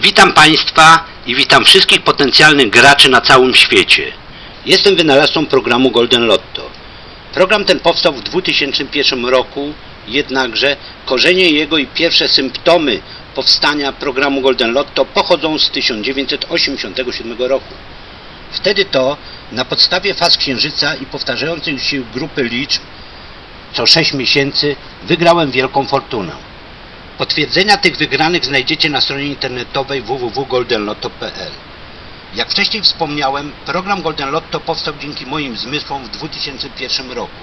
Witam Państwa i witam wszystkich potencjalnych graczy na całym świecie. Jestem wynalazcą programu Golden Lotto. Program ten powstał w 2001 roku, jednakże korzenie jego i pierwsze symptomy powstania programu Golden Lotto pochodzą z 1987 roku. Wtedy to na podstawie faz księżyca i powtarzających się grupy liczb co 6 miesięcy wygrałem wielką fortunę. Potwierdzenia tych wygranych znajdziecie na stronie internetowej www.goldenlotto.pl. Jak wcześniej wspomniałem, program Golden Lotto powstał dzięki moim zmysłom w 2001 roku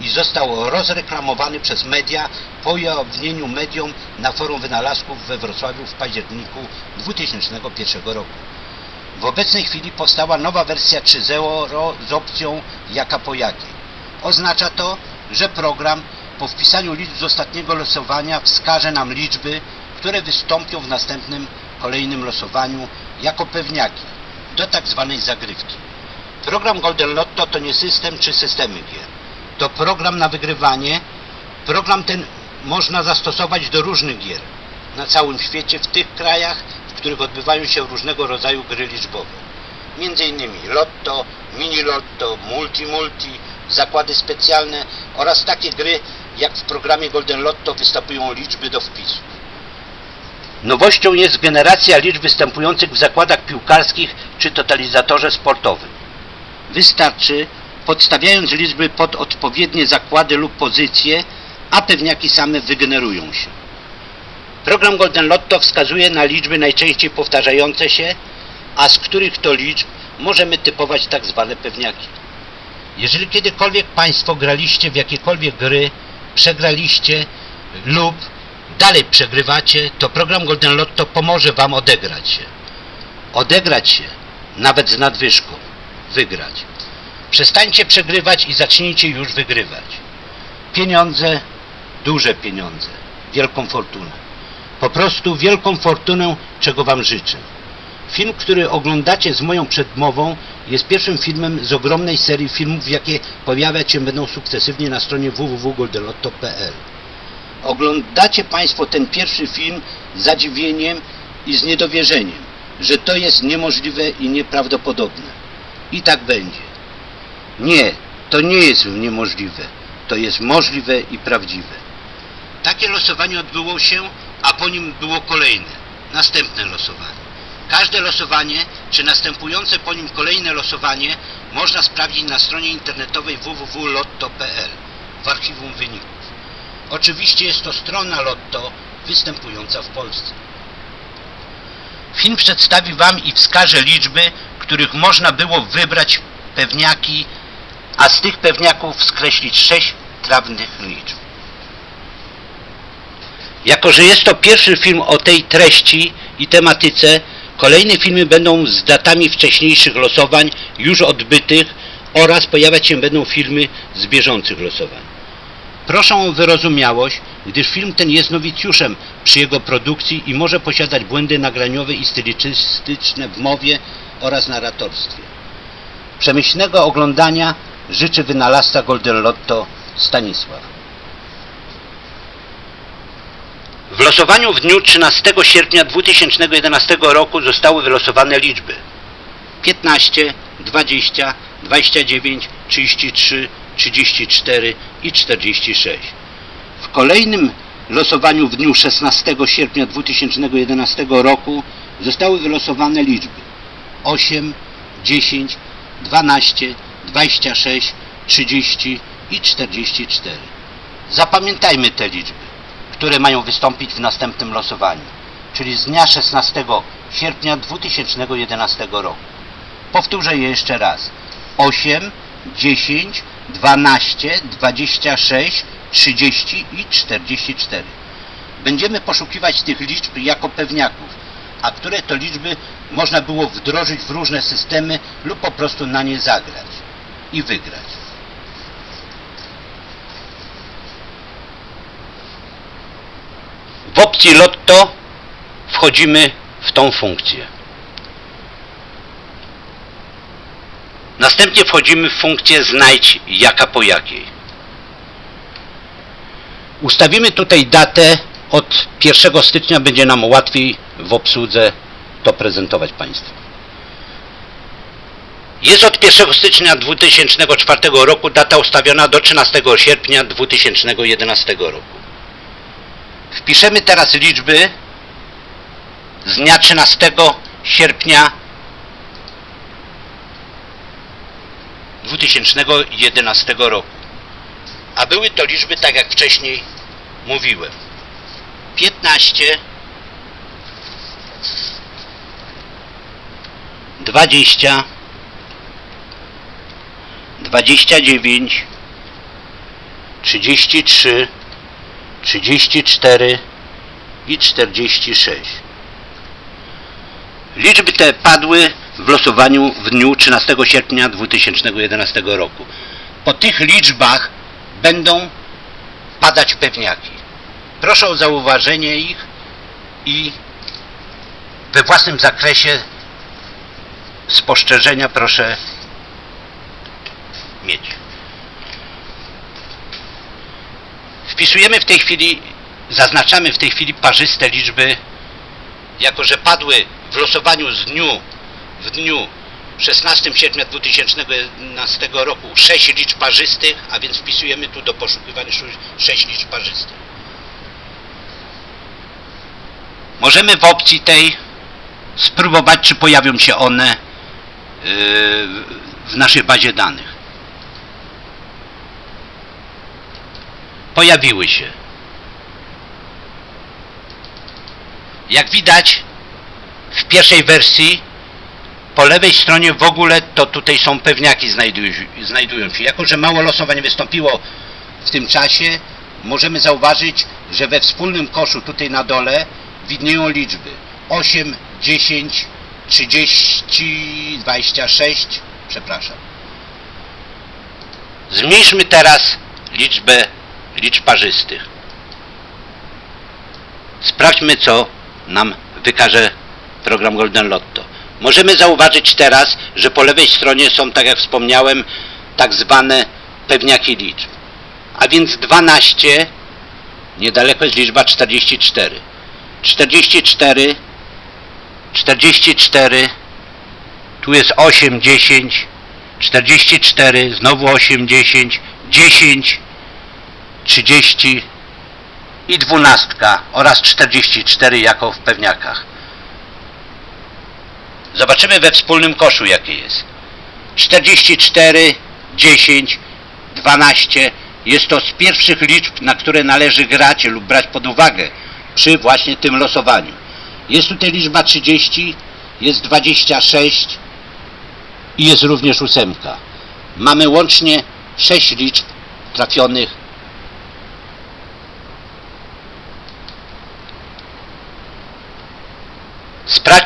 i został rozreklamowany przez media po ujawnieniu medium na forum wynalazków we Wrocławiu w październiku 2001 roku. W obecnej chwili powstała nowa wersja 3.0 z opcją jaka po jakiej. Oznacza to, że program po wpisaniu liczb z ostatniego losowania wskaże nam liczby, które wystąpią w następnym kolejnym losowaniu jako pewniaki do tak zwanej zagrywki. Program Golden Lotto to nie system czy systemy gier. To program na wygrywanie. Program ten można zastosować do różnych gier na całym świecie, w tych krajach, w których odbywają się różnego rodzaju gry liczbowe. Między innymi Lotto, Mini Lotto, Multi Multi, zakłady specjalne oraz takie gry jak w programie Golden Lotto występują liczby do wpisu. Nowością jest generacja liczb występujących w zakładach piłkarskich czy totalizatorze sportowym. Wystarczy, podstawiając liczby pod odpowiednie zakłady lub pozycje, a pewniaki same wygenerują się. Program Golden Lotto wskazuje na liczby najczęściej powtarzające się, a z których to liczb możemy typować tak zwane pewniaki. Jeżeli kiedykolwiek Państwo graliście w jakiekolwiek gry, przegraliście lub dalej przegrywacie, to program Golden Lotto pomoże Wam odegrać się. Odegrać się, nawet z nadwyżką, wygrać. Przestańcie przegrywać i zacznijcie już wygrywać. Pieniądze, duże pieniądze, wielką fortunę. Po prostu wielką fortunę, czego Wam życzę. Film, który oglądacie z moją przedmową jest pierwszym filmem z ogromnej serii filmów, jakie pojawiać się będą sukcesywnie na stronie www.goldelotto.pl. Oglądacie Państwo ten pierwszy film z zadziwieniem i z niedowierzeniem, że to jest niemożliwe i nieprawdopodobne. I tak będzie. Nie, to nie jest niemożliwe. To jest możliwe i prawdziwe. Takie losowanie odbyło się, a po nim było kolejne, następne losowanie. Każde losowanie, czy następujące po nim kolejne losowanie można sprawdzić na stronie internetowej www.lotto.pl w archiwum wyników. Oczywiście jest to strona Lotto występująca w Polsce. Film przedstawi Wam i wskaże liczby, których można było wybrać pewniaki, a z tych pewniaków skreślić sześć trawnych liczb. Jako, że jest to pierwszy film o tej treści i tematyce, kolejne filmy będą z datami wcześniejszych losowań już odbytych oraz pojawiać się będą filmy z bieżących losowań. Proszę o wyrozumiałość, gdyż film ten jest nowicjuszem przy jego produkcji i może posiadać błędy nagraniowe i stylistyczne w mowie oraz narratorstwie. Przemyślnego oglądania życzy wynalazca Golden Lotto Stanisław. W losowaniu w dniu 13 sierpnia 2011 roku zostały wylosowane liczby 15, 20, 29, 33, 34 i 46. W kolejnym losowaniu w dniu 16 sierpnia 2011 roku zostały wylosowane liczby 8, 10, 12, 26, 30 i 44. Zapamiętajmy te liczby, które mają wystąpić w następnym losowaniu, czyli z dnia 16 sierpnia 2011 roku. Powtórzę je jeszcze raz. 8, 10, 12, 26, 30 i 44. Będziemy poszukiwać tych liczb jako pewniaków, a które to liczby można było wdrożyć w różne systemy lub po prostu na nie zagrać i wygrać. W opcji Lotto wchodzimy w tą funkcję. Następnie wchodzimy w funkcję znajdź jaka po jakiej. Ustawimy tutaj datę od 1 stycznia będzie nam łatwiej w obsłudze to prezentować Państwu. Jest od 1 stycznia 2004 roku data ustawiona do 13 sierpnia 2011 roku. Wpiszemy teraz liczby z dnia 13 sierpnia 2011 roku. A były to liczby tak jak wcześniej mówiłem. 15 20 29 33 34 i 46. Liczby te padły w losowaniu w dniu 13 sierpnia 2011 roku. Po tych liczbach będą padać pewniaki. Proszę o zauważenie ich i we własnym zakresie spostrzeżenia proszę mieć. Wpisujemy w tej chwili, zaznaczamy w tej chwili parzyste liczby, jako że padły w losowaniu z dniu, w dniu 16 sierpnia 2011 roku 6 liczb parzystych, a więc wpisujemy tu do poszukiwania 6 liczb parzystych. Możemy w opcji tej spróbować, czy pojawią się one yy, w naszej bazie danych. Pojawiły się. Jak widać w pierwszej wersji po lewej stronie w ogóle to tutaj są pewniaki znajdują, się. Jako, że mało losowań wystąpiło w tym czasie, możemy zauważyć, że we wspólnym koszu tutaj na dole widnieją liczby 8, 10, 30, 26, przepraszam. Zmniejszmy teraz liczbę liczb parzystych. Sprawdźmy, co nam wykaże program Golden Lotto. Możemy zauważyć teraz, że po lewej stronie są, tak jak wspomniałem, tak zwane pewniaki liczb. A więc 12, niedaleko jest liczba 44. 44, 44, tu jest 8, 10, 44, znowu 8, 10, 10, 30 i 12 oraz 44 jako w pewniakach. Zobaczymy we wspólnym koszu jakie jest. 44, 10, 12 jest to z pierwszych liczb, na które należy grać lub brać pod uwagę przy właśnie tym losowaniu. Jest tutaj liczba 30, jest 26 i jest również ósemka. Mamy łącznie 6 liczb trafionych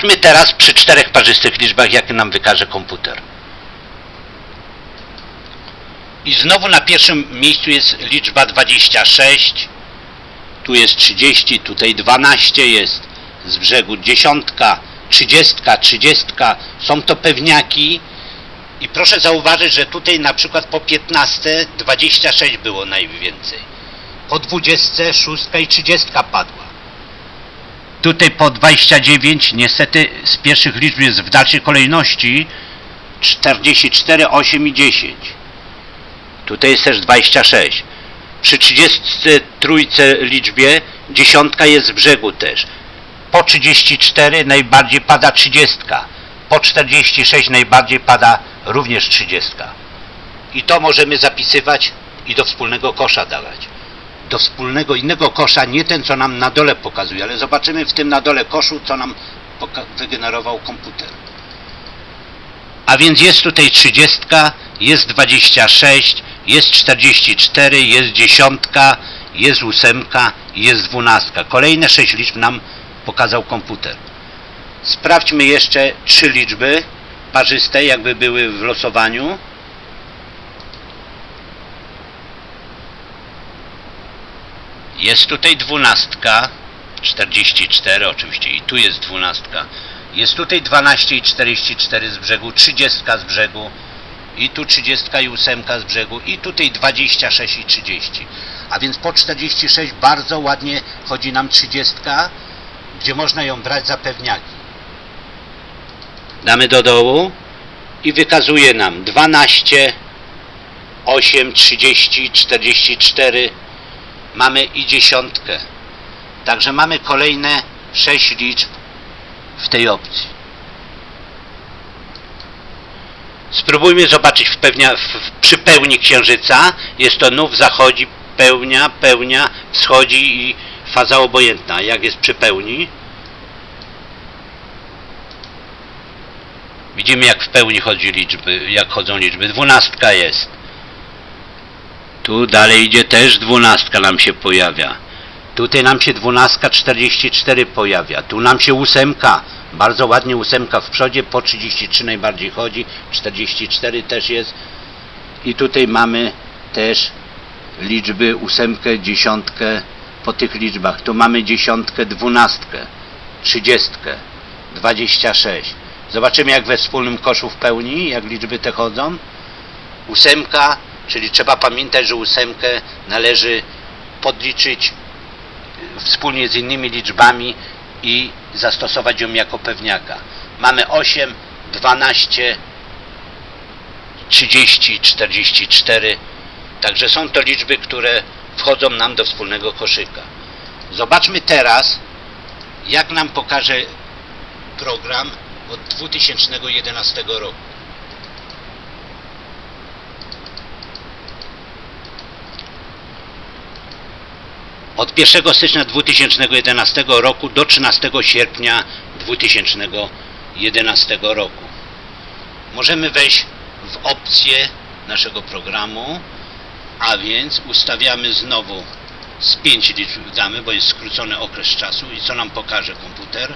Sprawdźmy teraz przy czterech parzystych liczbach, jakie nam wykaże komputer. I znowu na pierwszym miejscu jest liczba 26, tu jest 30, tutaj 12 jest, z brzegu dziesiątka, 30, 30, są to pewniaki i proszę zauważyć, że tutaj na przykład po 15 26 było najwięcej. Po 26 i 30 padła. Tutaj po 29 niestety z pierwszych liczb jest w dalszej kolejności 44, 8 i 10. Tutaj jest też 26. Przy 33 liczbie dziesiątka jest z brzegu też. Po 34 najbardziej pada 30. Po 46 najbardziej pada również 30. I to możemy zapisywać i do wspólnego kosza dawać do wspólnego innego kosza, nie ten, co nam na dole pokazuje, ale zobaczymy w tym na dole koszu, co nam wygenerował komputer. A więc jest tutaj 30, jest 26, jest 44, jest 10, jest 8, jest 12. Kolejne 6 liczb nam pokazał komputer. Sprawdźmy jeszcze trzy liczby parzyste, jakby były w losowaniu. Jest tutaj dwunastka, 44 oczywiście i tu jest dwunastka. Jest tutaj 12 i 44 z brzegu, 30 z brzegu i tu 30 i 8 z brzegu i tutaj 26 i 30. A więc po 46 bardzo ładnie chodzi nam 30, gdzie można ją brać za pewniaki. Damy do dołu i wykazuje nam 12, 8, 30, 44. Mamy i dziesiątkę. Także mamy kolejne 6 liczb w tej opcji. Spróbujmy zobaczyć w pewnia, w, w, przy pełni księżyca. Jest to nów zachodzi, pełnia, pełnia, wschodzi i faza obojętna. Jak jest przy pełni? Widzimy jak w pełni chodzi liczby, jak chodzą liczby. Dwunastka jest. Tu dalej idzie też dwunastka nam się pojawia. Tutaj nam się dwunastka 44 pojawia. Tu nam się ósemka. Bardzo ładnie ósemka w przodzie, po 33 najbardziej chodzi. 44 też jest. I tutaj mamy też liczby ósemkę, dziesiątkę po tych liczbach. Tu mamy dziesiątkę, dwunastkę, trzydziestkę, 26. Zobaczymy jak we wspólnym koszu w pełni, jak liczby te chodzą. Ósemka, czyli trzeba pamiętać, że ósemkę należy podliczyć wspólnie z innymi liczbami i zastosować ją jako pewniaka. Mamy 8, 12, 30, 44. Także są to liczby, które wchodzą nam do wspólnego koszyka. Zobaczmy teraz, jak nam pokaże program od 2011 roku. Od 1 stycznia 2011 roku do 13 sierpnia 2011 roku. Możemy wejść w opcję naszego programu, a więc ustawiamy znowu z 5 liczb damy, bo jest skrócony okres czasu i co nam pokaże komputer.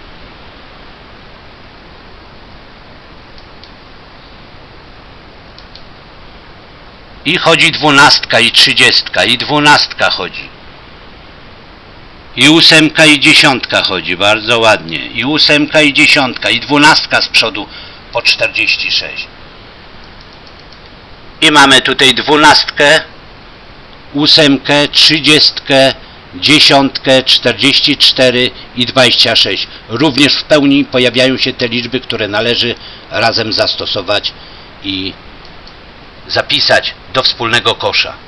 I chodzi dwunastka i trzydziestka i dwunastka chodzi. I ósemka i dziesiątka chodzi, bardzo ładnie. I ósemka i dziesiątka i dwunastka z przodu po 46. I mamy tutaj dwunastkę, ósemkę, trzydziestkę, dziesiątkę, 44 i 26. Również w pełni pojawiają się te liczby, które należy razem zastosować i zapisać do wspólnego kosza.